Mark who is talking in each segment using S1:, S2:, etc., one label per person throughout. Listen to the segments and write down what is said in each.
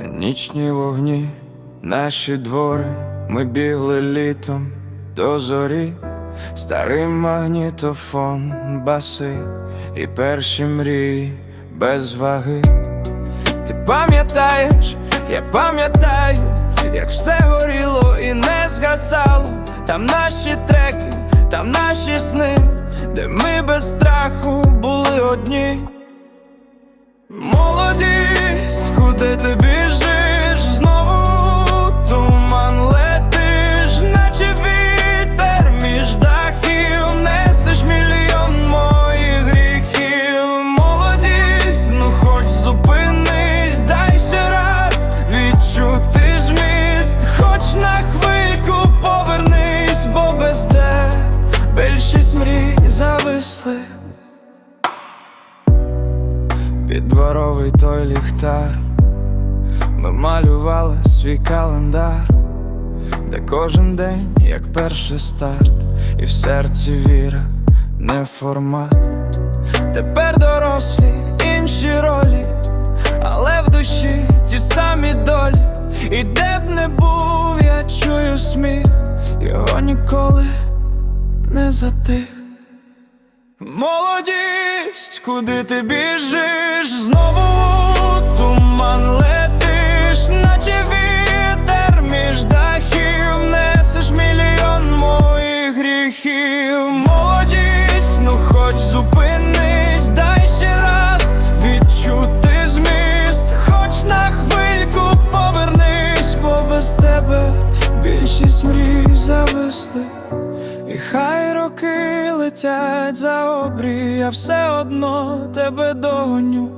S1: Нічні вогні, наші двори, ми бігли літом до зорі, старий магнітофон, баси і перші мрії без ваги. Ти пам'ятаєш, я пам'ятаю, як все горіло і не згасало. Там наші треки, там наші сни, де ми без страху були одні. Молодість, куди ти дворовий той ліхтар Ми малювали свій календар, де кожен день як перший старт, і в серці віра, не формат. Тепер дорослі, інші ролі, але в душі ті самі долі. І де б не був, я чую сміх, його ніколи не затих. Молодість, куди ти біжиш? Знову туман летиш, наче вітер між дахів, несеш мільйон моїх гріхів. Молодість, ну хоч зупинись, дай ще раз відчути зміст, хоч на хвильку повернись, бо без тебе більшість мрій зависли. І хай роки летять за обрій, я все одно тебе догоню.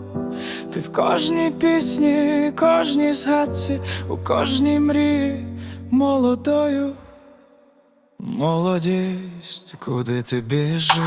S1: Ти в кожній пісні, кожній згадці, у кожній мрії молодою. Молодість, куди ти біжиш?